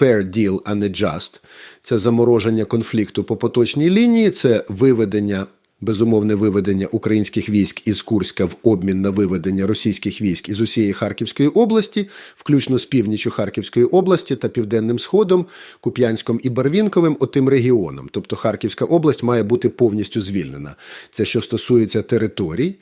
fair deal, а не just. Це замороження конфлікту по поточній лінії, це виведення. Безумовне виведення українських військ із Курська в обмін на виведення російських військ із усієї Харківської області, включно з північю Харківської області та південним сходом, Куп'янськом і Барвінковим, отим регіоном. Тобто Харківська область має бути повністю звільнена. Це що стосується територій.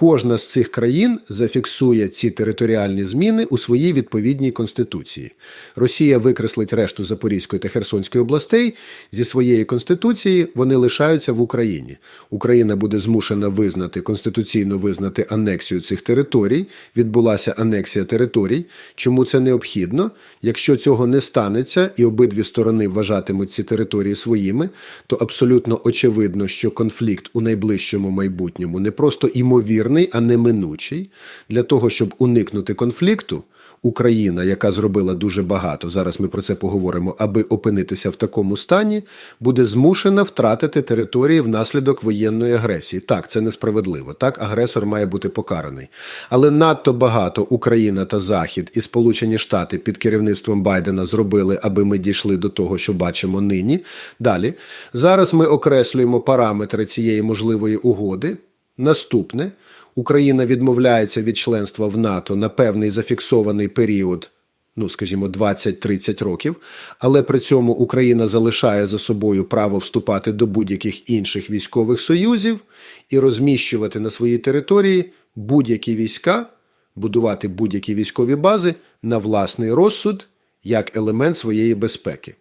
Кожна з цих країн зафіксує ці територіальні зміни у своїй відповідній конституції. Росія викреслить решту Запорізької та Херсонської областей зі своєї конституції. Вони лишаються в Україні. Україна буде змушена визнати конституційно визнати анексію цих територій. Відбулася анексія територій. Чому це необхідно? Якщо цього не станеться, і обидві сторони вважатимуть ці території своїми, то абсолютно очевидно, що конфлікт у найближчому майбутньому не просто імовірний, а неминучий. Для того, щоб уникнути конфлікту, Україна, яка зробила дуже багато, зараз ми про це поговоримо, аби опинитися в такому стані, буде змушена втратити території внаслідок воєнної агресії. Так, це несправедливо. Так, агресор має бути покараний. Але надто багато Україна та Захід і Сполучені Штати під керівництвом Байдена зробили, аби ми дійшли до того, що бачимо нині. Далі зараз ми окреслюємо параметри цієї можливої угоди. Наступне Україна відмовляється від членства в НАТО на певний зафіксований період. Ну, скажімо, 20-30 років, але при цьому Україна залишає за собою право вступати до будь-яких інших військових союзів і розміщувати на своїй території будь-які війська, будувати будь-які військові бази на власний розсуд як елемент своєї безпеки.